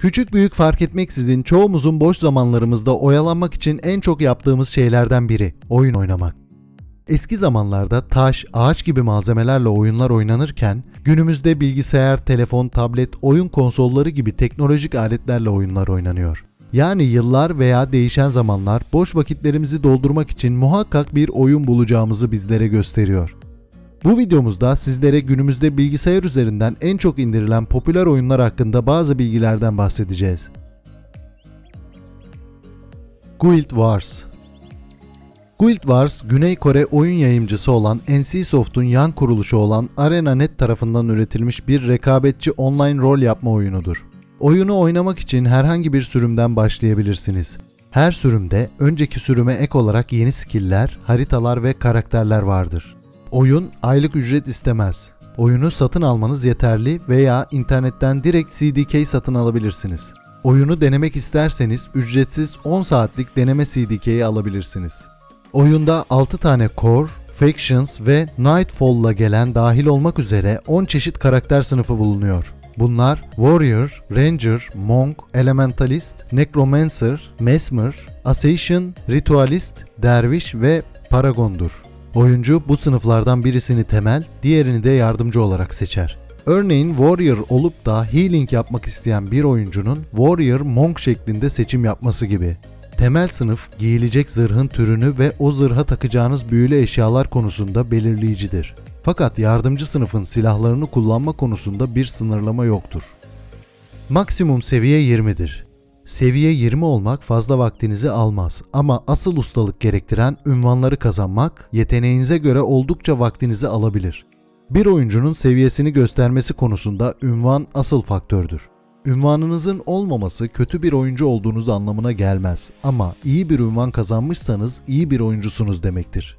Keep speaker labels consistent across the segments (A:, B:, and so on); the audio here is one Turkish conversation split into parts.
A: Küçük büyük fark etmeksizin çoğumuzun boş zamanlarımızda oyalanmak için en çok yaptığımız şeylerden biri oyun oynamak. Eski zamanlarda taş, ağaç gibi malzemelerle oyunlar oynanırken günümüzde bilgisayar, telefon, tablet, oyun konsolları gibi teknolojik aletlerle oyunlar oynanıyor. Yani yıllar veya değişen zamanlar boş vakitlerimizi doldurmak için muhakkak bir oyun bulacağımızı bizlere gösteriyor. Bu videomuzda sizlere günümüzde bilgisayar üzerinden en çok indirilen popüler oyunlar hakkında bazı bilgilerden bahsedeceğiz. Guild Wars Guild Wars, Güney Kore oyun yayımcısı olan NCSoft'un yan kuruluşu olan ArenaNet tarafından üretilmiş bir rekabetçi online rol yapma oyunudur. Oyunu oynamak için herhangi bir sürümden başlayabilirsiniz. Her sürümde önceki sürüme ek olarak yeni skill'ler, haritalar ve karakterler vardır. Oyun aylık ücret istemez. Oyunu satın almanız yeterli veya internetten direkt CDK satın alabilirsiniz. Oyunu denemek isterseniz ücretsiz 10 saatlik deneme CDK'yi alabilirsiniz. Oyunda 6 tane Core, Factions ve Nightfall'la gelen dahil olmak üzere 10 çeşit karakter sınıfı bulunuyor. Bunlar Warrior, Ranger, Monk, Elementalist, Necromancer, Mesmer, Assassin, Ritualist, Derviş ve Paragon'dur. Oyuncu bu sınıflardan birisini temel, diğerini de yardımcı olarak seçer. Örneğin Warrior olup da healing yapmak isteyen bir oyuncunun Warrior Monk şeklinde seçim yapması gibi. Temel sınıf giyilecek zırhın türünü ve o zırha takacağınız büyülü eşyalar konusunda belirleyicidir. Fakat yardımcı sınıfın silahlarını kullanma konusunda bir sınırlama yoktur. Maksimum seviye 20'dir. Seviye 20 olmak fazla vaktinizi almaz ama asıl ustalık gerektiren ünvanları kazanmak yeteneğinize göre oldukça vaktinizi alabilir. Bir oyuncunun seviyesini göstermesi konusunda ünvan asıl faktördür. Ünvanınızın olmaması kötü bir oyuncu olduğunuz anlamına gelmez ama iyi bir ünvan kazanmışsanız iyi bir oyuncusunuz demektir.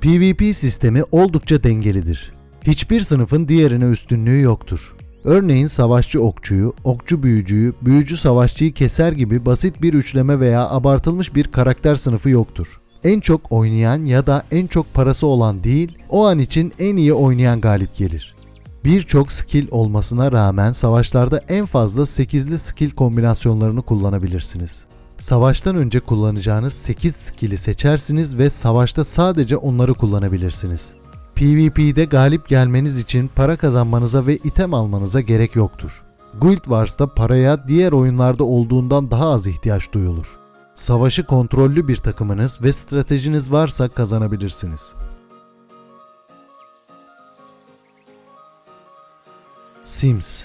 A: PvP sistemi oldukça dengelidir. Hiçbir sınıfın diğerine üstünlüğü yoktur. Örneğin savaşçı okçuyu, okçu büyücüyü, büyücü savaşçıyı keser gibi basit bir üçleme veya abartılmış bir karakter sınıfı yoktur. En çok oynayan ya da en çok parası olan değil, o an için en iyi oynayan galip gelir. Birçok skill olmasına rağmen savaşlarda en fazla 8'li skill kombinasyonlarını kullanabilirsiniz. Savaştan önce kullanacağınız 8 skill'i seçersiniz ve savaşta sadece onları kullanabilirsiniz. PvP'de galip gelmeniz için para kazanmanıza ve item almanıza gerek yoktur. Guild Wars'ta paraya diğer oyunlarda olduğundan daha az ihtiyaç duyulur. Savaşı kontrollü bir takımınız ve stratejiniz varsa kazanabilirsiniz. Sims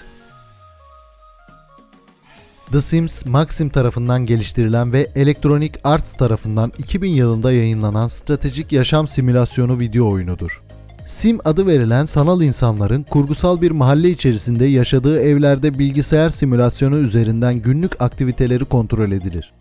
A: The Sims, Maxim tarafından geliştirilen ve Electronic Arts tarafından 2000 yılında yayınlanan stratejik yaşam simülasyonu video oyunudur. Sim adı verilen sanal insanların kurgusal bir mahalle içerisinde yaşadığı evlerde bilgisayar simülasyonu üzerinden günlük aktiviteleri kontrol edilir.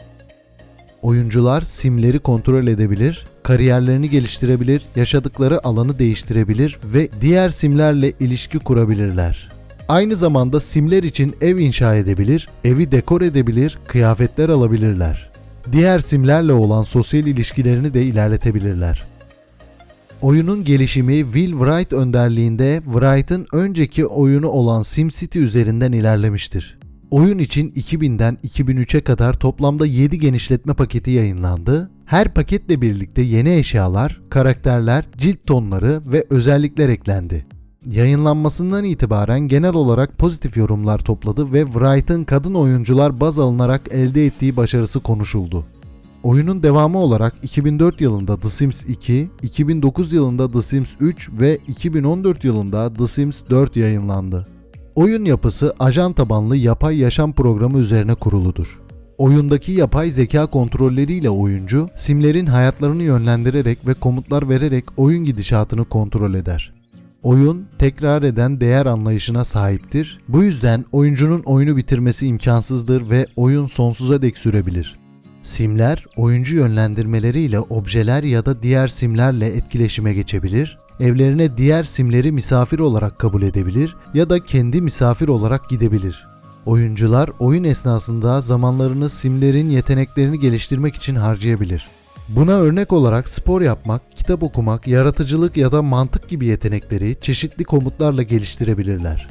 A: Oyuncular simleri kontrol edebilir, kariyerlerini geliştirebilir, yaşadıkları alanı değiştirebilir ve diğer simlerle ilişki kurabilirler. Aynı zamanda simler için ev inşa edebilir, evi dekor edebilir, kıyafetler alabilirler. Diğer simlerle olan sosyal ilişkilerini de ilerletebilirler. Oyunun gelişimi Will Wright önderliğinde Wright'ın önceki oyunu olan SimCity üzerinden ilerlemiştir. Oyun için 2000'den 2003'e kadar toplamda 7 genişletme paketi yayınlandı. Her paketle birlikte yeni eşyalar, karakterler, cilt tonları ve özellikler eklendi. Yayınlanmasından itibaren genel olarak pozitif yorumlar topladı ve Wright'ın kadın oyuncular baz alınarak elde ettiği başarısı konuşuldu. Oyunun devamı olarak 2004 yılında The Sims 2, 2009 yılında The Sims 3 ve 2014 yılında The Sims 4 yayınlandı. Oyun yapısı ajan tabanlı yapay yaşam programı üzerine kuruludur. Oyundaki yapay zeka kontrolleriyle oyuncu, simlerin hayatlarını yönlendirerek ve komutlar vererek oyun gidişatını kontrol eder. Oyun tekrar eden değer anlayışına sahiptir. Bu yüzden oyuncunun oyunu bitirmesi imkansızdır ve oyun sonsuza dek sürebilir. Simler, oyuncu yönlendirmeleriyle objeler ya da diğer simlerle etkileşime geçebilir, evlerine diğer simleri misafir olarak kabul edebilir ya da kendi misafir olarak gidebilir. Oyuncular oyun esnasında zamanlarını simlerin yeteneklerini geliştirmek için harcayabilir. Buna örnek olarak spor yapmak, kitap okumak, yaratıcılık ya da mantık gibi yetenekleri çeşitli komutlarla geliştirebilirler.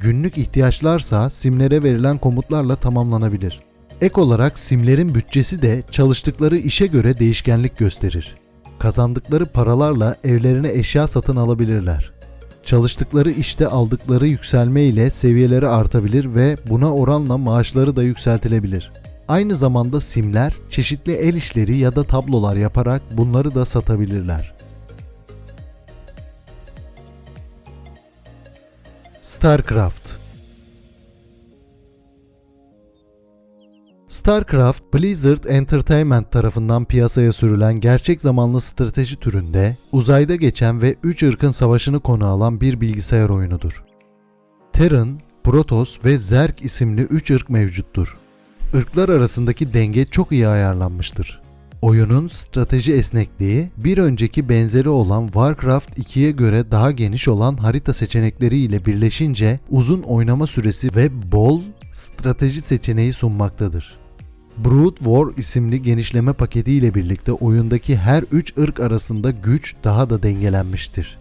A: günlük ihtiyaçlarsa simlere verilen komutlarla tamamlanabilir. Ek olarak simlerin bütçesi de çalıştıkları işe göre değişkenlik gösterir. Kazandıkları paralarla evlerine eşya satın alabilirler. Çalıştıkları işte aldıkları yükselme ile seviyeleri artabilir ve buna oranla maaşları da yükseltilebilir. Aynı zamanda simler çeşitli el işleri ya da tablolar yaparak bunları da satabilirler. StarCraft StarCraft, Blizzard Entertainment tarafından piyasaya sürülen gerçek zamanlı strateji türünde uzayda geçen ve 3 ırkın savaşını konu alan bir bilgisayar oyunudur. Terran, Protoss ve Zerg isimli 3 ırk mevcuttur. Irklar arasındaki denge çok iyi ayarlanmıştır. Oyunun strateji esnekliği bir önceki benzeri olan Warcraft 2'ye göre daha geniş olan harita seçenekleri ile birleşince uzun oynama süresi ve bol strateji seçeneği sunmaktadır. Brood War isimli genişleme paketi ile birlikte oyundaki her 3 ırk arasında güç daha da dengelenmiştir.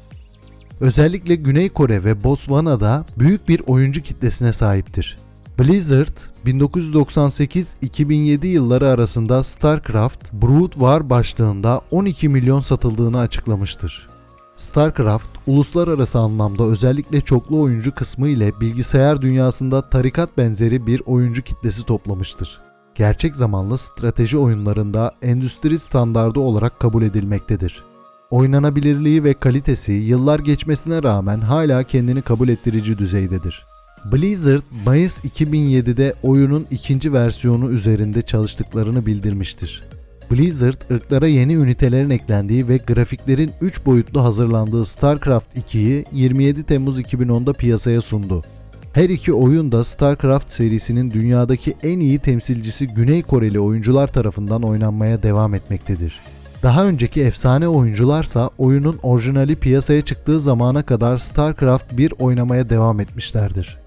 A: Özellikle Güney Kore ve Botswana'da büyük bir oyuncu kitlesine sahiptir. Blizzard 1998-2007 yılları arasında StarCraft Brood War başlığında 12 milyon satıldığını açıklamıştır. StarCraft, uluslararası anlamda özellikle çoklu oyuncu kısmı ile bilgisayar dünyasında tarikat benzeri bir oyuncu kitlesi toplamıştır. Gerçek zamanlı strateji oyunlarında endüstri standardı olarak kabul edilmektedir. Oynanabilirliği ve kalitesi yıllar geçmesine rağmen hala kendini kabul ettirici düzeydedir. Blizzard, Mayıs 2007'de oyunun ikinci versiyonu üzerinde çalıştıklarını bildirmiştir. Blizzard, ırklara yeni ünitelerin eklendiği ve grafiklerin 3 boyutlu hazırlandığı StarCraft 2'yi 27 Temmuz 2010'da piyasaya sundu. Her iki oyun da StarCraft serisinin dünyadaki en iyi temsilcisi Güney Koreli oyuncular tarafından oynanmaya devam etmektedir. Daha önceki efsane oyuncularsa oyunun orijinali piyasaya çıktığı zamana kadar StarCraft 1 oynamaya devam etmişlerdir.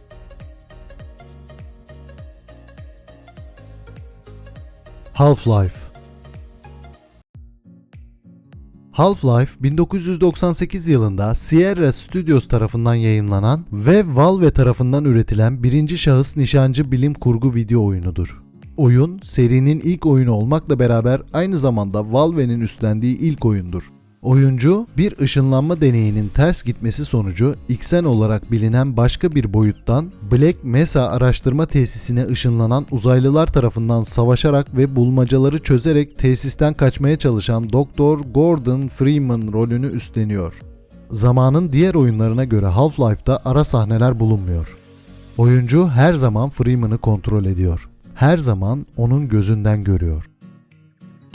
A: Half-Life Half-Life 1998 yılında Sierra Studios tarafından yayınlanan ve Valve tarafından üretilen birinci şahıs nişancı bilim kurgu video oyunudur. Oyun, serinin ilk oyunu olmakla beraber aynı zamanda Valve'nin üstlendiği ilk oyundur. Oyuncu, bir ışınlanma deneyinin ters gitmesi sonucu Xen olarak bilinen başka bir boyuttan Black Mesa araştırma tesisine ışınlanan uzaylılar tarafından savaşarak ve bulmacaları çözerek tesisten kaçmaya çalışan Doktor Gordon Freeman rolünü üstleniyor. Zamanın diğer oyunlarına göre Half-Life'da ara sahneler bulunmuyor. Oyuncu her zaman Freeman'ı kontrol ediyor. Her zaman onun gözünden görüyor.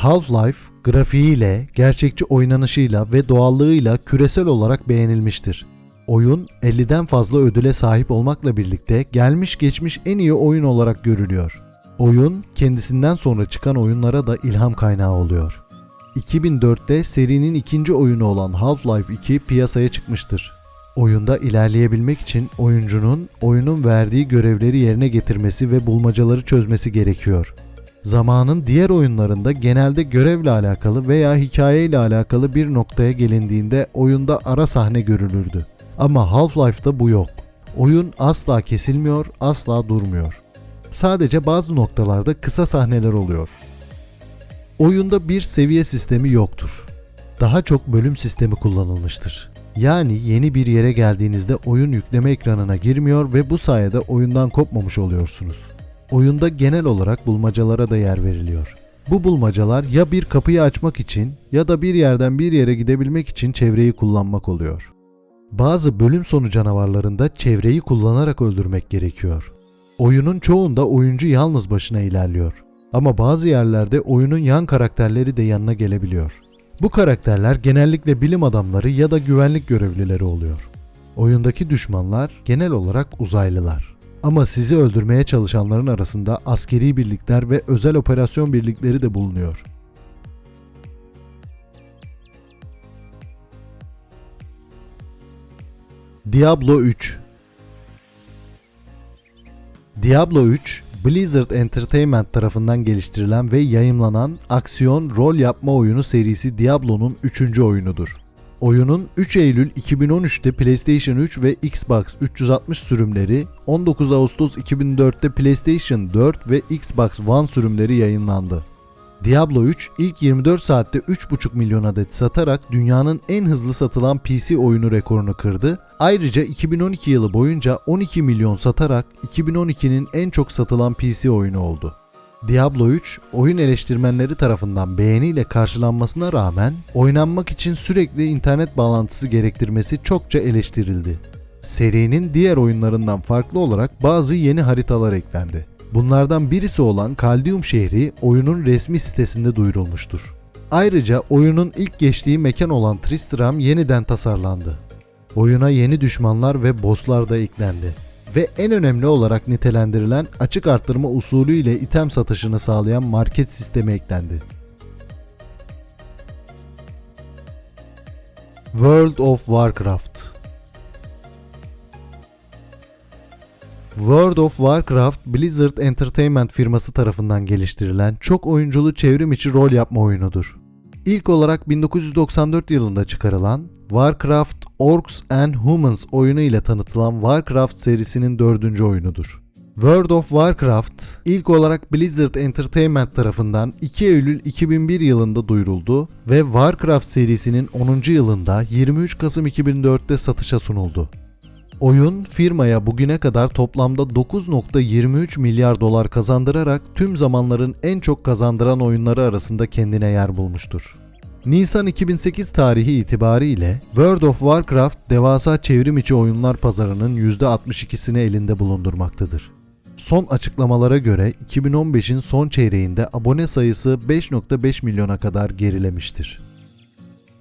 A: Half-Life grafiğiyle, gerçekçi oynanışıyla ve doğallığıyla küresel olarak beğenilmiştir. Oyun 50'den fazla ödüle sahip olmakla birlikte gelmiş geçmiş en iyi oyun olarak görülüyor. Oyun kendisinden sonra çıkan oyunlara da ilham kaynağı oluyor. 2004'te serinin ikinci oyunu olan Half-Life 2 piyasaya çıkmıştır. Oyunda ilerleyebilmek için oyuncunun oyunun verdiği görevleri yerine getirmesi ve bulmacaları çözmesi gerekiyor. Zamanın diğer oyunlarında genelde görevle alakalı veya hikayeyle alakalı bir noktaya gelindiğinde oyunda ara sahne görülürdü. Ama Half-Life'da bu yok. Oyun asla kesilmiyor, asla durmuyor. Sadece bazı noktalarda kısa sahneler oluyor. Oyunda bir seviye sistemi yoktur. Daha çok bölüm sistemi kullanılmıştır. Yani yeni bir yere geldiğinizde oyun yükleme ekranına girmiyor ve bu sayede oyundan kopmamış oluyorsunuz. Oyunda genel olarak bulmacalara da yer veriliyor. Bu bulmacalar ya bir kapıyı açmak için ya da bir yerden bir yere gidebilmek için çevreyi kullanmak oluyor. Bazı bölüm sonu canavarlarında çevreyi kullanarak öldürmek gerekiyor. Oyunun çoğunda oyuncu yalnız başına ilerliyor. Ama bazı yerlerde oyunun yan karakterleri de yanına gelebiliyor. Bu karakterler genellikle bilim adamları ya da güvenlik görevlileri oluyor. Oyundaki düşmanlar genel olarak uzaylılar. Ama sizi öldürmeye çalışanların arasında askeri birlikler ve özel operasyon birlikleri de bulunuyor. Diablo 3 Diablo 3, Blizzard Entertainment tarafından geliştirilen ve yayımlanan aksiyon rol yapma oyunu serisi Diablo'nun 3. oyunudur. Oyunun 3 Eylül 2013'te PlayStation 3 ve Xbox 360 sürümleri, 19 Ağustos 2004'te PlayStation 4 ve Xbox One sürümleri yayınlandı. Diablo 3 ilk 24 saatte 3,5 milyon adet satarak dünyanın en hızlı satılan PC oyunu rekorunu kırdı. Ayrıca 2012 yılı boyunca 12 milyon satarak 2012'nin en çok satılan PC oyunu oldu. Diablo 3, oyun eleştirmenleri tarafından beğeniyle karşılanmasına rağmen oynanmak için sürekli internet bağlantısı gerektirmesi çokça eleştirildi. Serinin diğer oyunlarından farklı olarak bazı yeni haritalar eklendi. Bunlardan birisi olan Kaldium şehri oyunun resmi sitesinde duyurulmuştur. Ayrıca oyunun ilk geçtiği mekan olan Tristram yeniden tasarlandı. Oyuna yeni düşmanlar ve bosslar da eklendi ve en önemli olarak nitelendirilen açık arttırma usulü ile item satışını sağlayan market sistemi eklendi. World of Warcraft World of Warcraft, Blizzard Entertainment firması tarafından geliştirilen çok oyunculu çevrim içi rol yapma oyunudur. İlk olarak 1994 yılında çıkarılan Warcraft Orcs and Humans oyunu ile tanıtılan Warcraft serisinin dördüncü oyunudur. World of Warcraft ilk olarak Blizzard Entertainment tarafından 2 Eylül 2001 yılında duyuruldu ve Warcraft serisinin 10. yılında 23 Kasım 2004'te satışa sunuldu. Oyun firmaya bugüne kadar toplamda 9.23 milyar dolar kazandırarak tüm zamanların en çok kazandıran oyunları arasında kendine yer bulmuştur. Nisan 2008 tarihi itibariyle World of Warcraft devasa çevrim içi oyunlar pazarının %62'sini elinde bulundurmaktadır. Son açıklamalara göre 2015'in son çeyreğinde abone sayısı 5.5 milyona kadar gerilemiştir.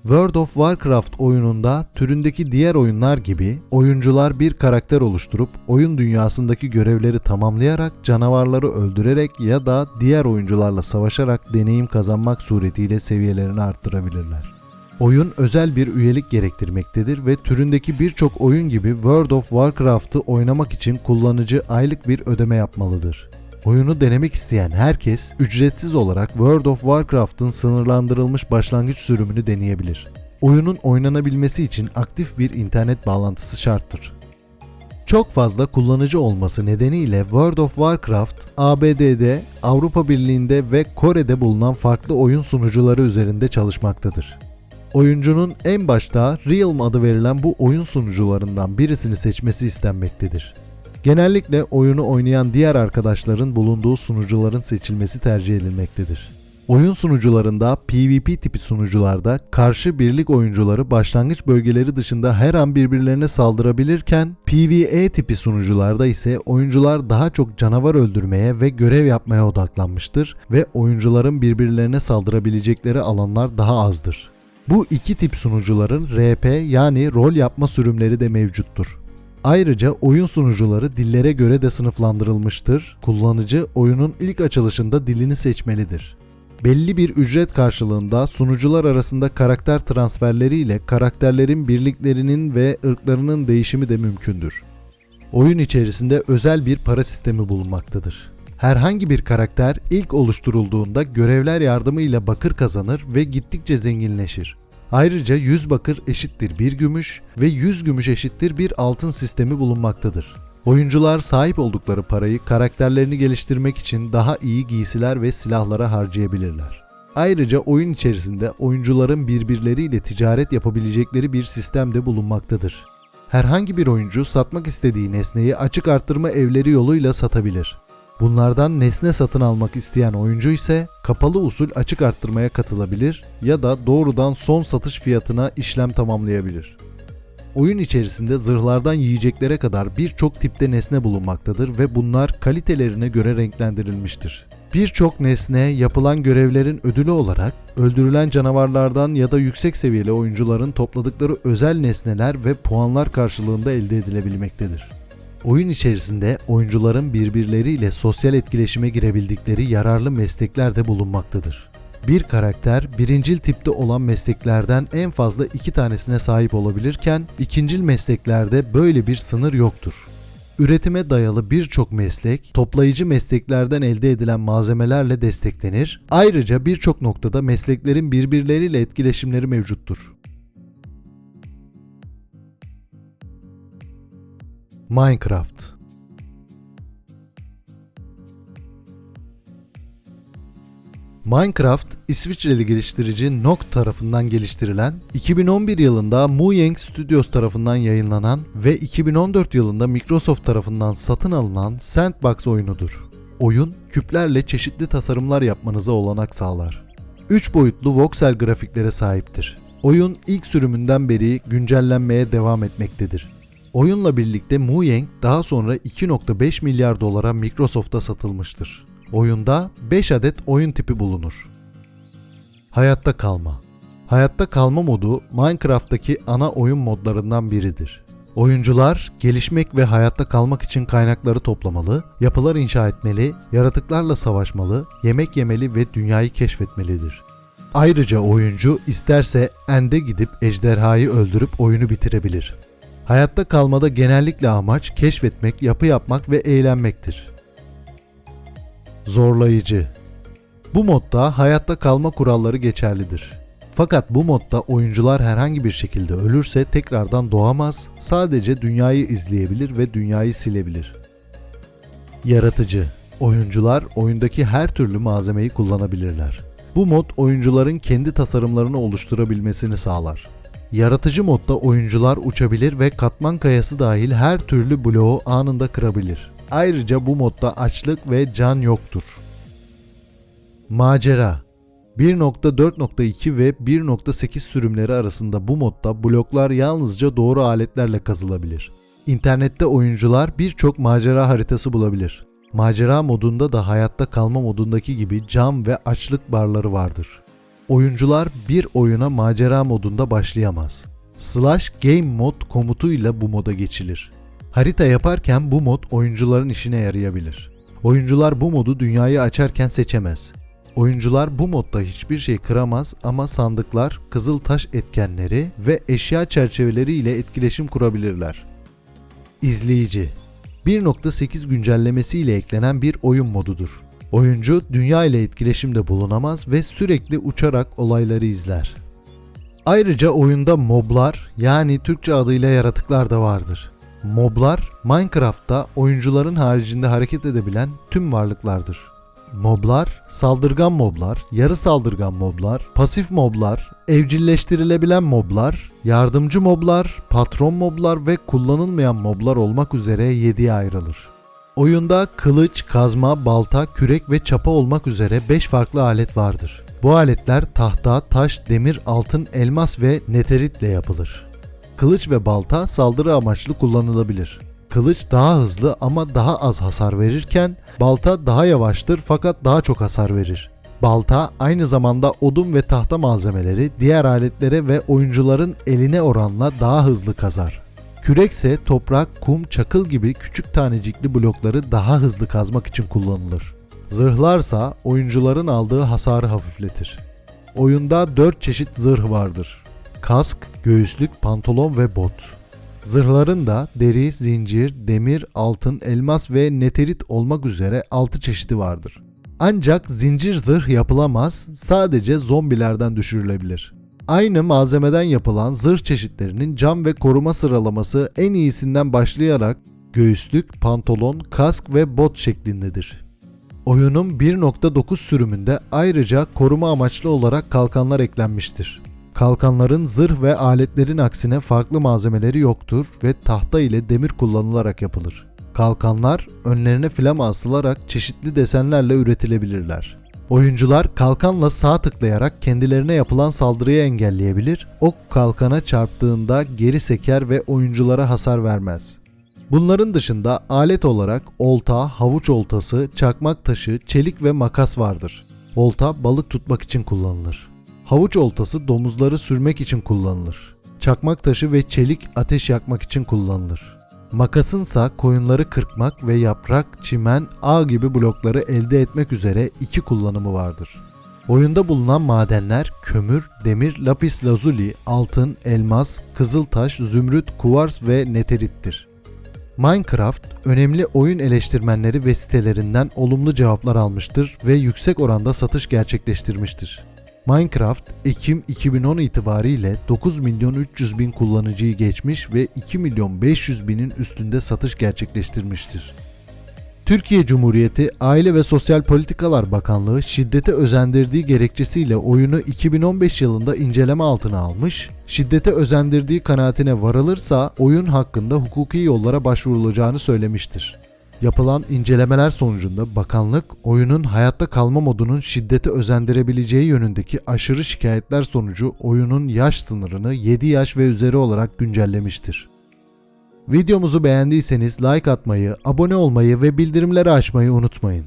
A: World of Warcraft oyununda türündeki diğer oyunlar gibi oyuncular bir karakter oluşturup oyun dünyasındaki görevleri tamamlayarak canavarları öldürerek ya da diğer oyuncularla savaşarak deneyim kazanmak suretiyle seviyelerini arttırabilirler. Oyun özel bir üyelik gerektirmektedir ve türündeki birçok oyun gibi World of Warcraft'ı oynamak için kullanıcı aylık bir ödeme yapmalıdır. Oyunu denemek isteyen herkes ücretsiz olarak World of Warcraft'ın sınırlandırılmış başlangıç sürümünü deneyebilir. Oyunun oynanabilmesi için aktif bir internet bağlantısı şarttır. Çok fazla kullanıcı olması nedeniyle World of Warcraft, ABD'de, Avrupa Birliği'nde ve Kore'de bulunan farklı oyun sunucuları üzerinde çalışmaktadır. Oyuncunun en başta Realm adı verilen bu oyun sunucularından birisini seçmesi istenmektedir. Genellikle oyunu oynayan diğer arkadaşların bulunduğu sunucuların seçilmesi tercih edilmektedir. Oyun sunucularında PvP tipi sunucularda karşı birlik oyuncuları başlangıç bölgeleri dışında her an birbirlerine saldırabilirken PvE tipi sunucularda ise oyuncular daha çok canavar öldürmeye ve görev yapmaya odaklanmıştır ve oyuncuların birbirlerine saldırabilecekleri alanlar daha azdır. Bu iki tip sunucuların RP yani rol yapma sürümleri de mevcuttur. Ayrıca oyun sunucuları dillere göre de sınıflandırılmıştır. Kullanıcı oyunun ilk açılışında dilini seçmelidir. Belli bir ücret karşılığında sunucular arasında karakter transferleri ile karakterlerin birliklerinin ve ırklarının değişimi de mümkündür. Oyun içerisinde özel bir para sistemi bulunmaktadır. Herhangi bir karakter ilk oluşturulduğunda görevler yardımıyla bakır kazanır ve gittikçe zenginleşir. Ayrıca 100 bakır eşittir 1 gümüş ve 100 gümüş eşittir bir altın sistemi bulunmaktadır. Oyuncular sahip oldukları parayı karakterlerini geliştirmek için daha iyi giysiler ve silahlara harcayabilirler. Ayrıca oyun içerisinde oyuncuların birbirleriyle ticaret yapabilecekleri bir sistem de bulunmaktadır. Herhangi bir oyuncu satmak istediği nesneyi açık arttırma evleri yoluyla satabilir. Bunlardan nesne satın almak isteyen oyuncu ise kapalı usul açık arttırmaya katılabilir ya da doğrudan son satış fiyatına işlem tamamlayabilir. Oyun içerisinde zırhlardan yiyeceklere kadar birçok tipte nesne bulunmaktadır ve bunlar kalitelerine göre renklendirilmiştir. Birçok nesne yapılan görevlerin ödülü olarak öldürülen canavarlardan ya da yüksek seviyeli oyuncuların topladıkları özel nesneler ve puanlar karşılığında elde edilebilmektedir. Oyun içerisinde oyuncuların birbirleriyle sosyal etkileşime girebildikleri yararlı meslekler de bulunmaktadır. Bir karakter birincil tipte olan mesleklerden en fazla iki tanesine sahip olabilirken ikincil mesleklerde böyle bir sınır yoktur. Üretime dayalı birçok meslek toplayıcı mesleklerden elde edilen malzemelerle desteklenir. Ayrıca birçok noktada mesleklerin birbirleriyle etkileşimleri mevcuttur. Minecraft Minecraft, İsviçreli geliştirici Nock tarafından geliştirilen, 2011 yılında Mojang Studios tarafından yayınlanan ve 2014 yılında Microsoft tarafından satın alınan sandbox oyunudur. Oyun, küplerle çeşitli tasarımlar yapmanıza olanak sağlar. 3 boyutlu voxel grafiklere sahiptir. Oyun ilk sürümünden beri güncellenmeye devam etmektedir. Oyunla birlikte Mojang daha sonra 2.5 milyar dolara Microsoft'a satılmıştır. Oyunda 5 adet oyun tipi bulunur. Hayatta kalma. Hayatta kalma modu Minecraft'taki ana oyun modlarından biridir. Oyuncular gelişmek ve hayatta kalmak için kaynakları toplamalı, yapılar inşa etmeli, yaratıklarla savaşmalı, yemek yemeli ve dünyayı keşfetmelidir. Ayrıca oyuncu isterse ende gidip ejderhayı öldürüp oyunu bitirebilir. Hayatta kalmada genellikle amaç keşfetmek, yapı yapmak ve eğlenmektir. Zorlayıcı Bu modda hayatta kalma kuralları geçerlidir. Fakat bu modda oyuncular herhangi bir şekilde ölürse tekrardan doğamaz, sadece dünyayı izleyebilir ve dünyayı silebilir. Yaratıcı Oyuncular oyundaki her türlü malzemeyi kullanabilirler. Bu mod oyuncuların kendi tasarımlarını oluşturabilmesini sağlar. Yaratıcı modda oyuncular uçabilir ve katman kayası dahil her türlü bloğu anında kırabilir. Ayrıca bu modda açlık ve can yoktur. Macera 1.4.2 ve 1.8 sürümleri arasında bu modda bloklar yalnızca doğru aletlerle kazılabilir. İnternette oyuncular birçok macera haritası bulabilir. Macera modunda da hayatta kalma modundaki gibi cam ve açlık barları vardır. Oyuncular bir oyuna macera modunda başlayamaz. Slash Game Mod komutuyla bu moda geçilir. Harita yaparken bu mod oyuncuların işine yarayabilir. Oyuncular bu modu dünyayı açarken seçemez. Oyuncular bu modda hiçbir şey kıramaz ama sandıklar, kızıl taş etkenleri ve eşya çerçeveleri ile etkileşim kurabilirler. İzleyici 1.8 güncellemesi ile eklenen bir oyun modudur. Oyuncu dünya ile etkileşimde bulunamaz ve sürekli uçarak olayları izler. Ayrıca oyunda moblar yani Türkçe adıyla yaratıklar da vardır. Moblar Minecraft'ta oyuncuların haricinde hareket edebilen tüm varlıklardır. Moblar, saldırgan moblar, yarı saldırgan moblar, pasif moblar, evcilleştirilebilen moblar, yardımcı moblar, patron moblar ve kullanılmayan moblar olmak üzere 7'ye ayrılır. Oyunda kılıç, kazma, balta, kürek ve çapa olmak üzere 5 farklı alet vardır. Bu aletler tahta, taş, demir, altın, elmas ve neteritle yapılır. Kılıç ve balta saldırı amaçlı kullanılabilir. Kılıç daha hızlı ama daha az hasar verirken balta daha yavaştır fakat daha çok hasar verir. Balta aynı zamanda odun ve tahta malzemeleri diğer aletlere ve oyuncuların eline oranla daha hızlı kazar. Kürek ise toprak, kum, çakıl gibi küçük tanecikli blokları daha hızlı kazmak için kullanılır. Zırhlarsa oyuncuların aldığı hasarı hafifletir. Oyunda 4 çeşit zırh vardır. Kask, göğüslük, pantolon ve bot. Zırhların da deri, zincir, demir, altın, elmas ve neterit olmak üzere 6 çeşidi vardır. Ancak zincir zırh yapılamaz, sadece zombilerden düşürülebilir. Aynı malzemeden yapılan zırh çeşitlerinin cam ve koruma sıralaması en iyisinden başlayarak göğüslük, pantolon, kask ve bot şeklindedir. Oyunun 1.9 sürümünde ayrıca koruma amaçlı olarak kalkanlar eklenmiştir. Kalkanların zırh ve aletlerin aksine farklı malzemeleri yoktur ve tahta ile demir kullanılarak yapılır. Kalkanlar önlerine flama asılarak çeşitli desenlerle üretilebilirler. Oyuncular kalkanla sağ tıklayarak kendilerine yapılan saldırıyı engelleyebilir, ok kalkana çarptığında geri seker ve oyunculara hasar vermez. Bunların dışında alet olarak olta, havuç oltası, çakmak taşı, çelik ve makas vardır. Olta balık tutmak için kullanılır. Havuç oltası domuzları sürmek için kullanılır. Çakmak taşı ve çelik ateş yakmak için kullanılır. Makasınsa koyunları kırpmak ve yaprak, çimen, ağ gibi blokları elde etmek üzere iki kullanımı vardır. Oyunda bulunan madenler kömür, demir, lapis lazuli, altın, elmas, kızıltaş, zümrüt, kuvars ve neterittir. Minecraft önemli oyun eleştirmenleri ve sitelerinden olumlu cevaplar almıştır ve yüksek oranda satış gerçekleştirmiştir. Minecraft Ekim 2010 itibariyle 9 milyon 300 bin kullanıcıyı geçmiş ve 2 milyon 500 binin üstünde satış gerçekleştirmiştir. Türkiye Cumhuriyeti Aile ve Sosyal Politikalar Bakanlığı şiddete özendirdiği gerekçesiyle oyunu 2015 yılında inceleme altına almış, şiddete özendirdiği kanaatine varılırsa oyun hakkında hukuki yollara başvurulacağını söylemiştir. Yapılan incelemeler sonucunda bakanlık oyunun hayatta kalma modunun şiddete özendirebileceği yönündeki aşırı şikayetler sonucu oyunun yaş sınırını 7 yaş ve üzeri olarak güncellemiştir. Videomuzu beğendiyseniz like atmayı, abone olmayı ve bildirimleri açmayı unutmayın.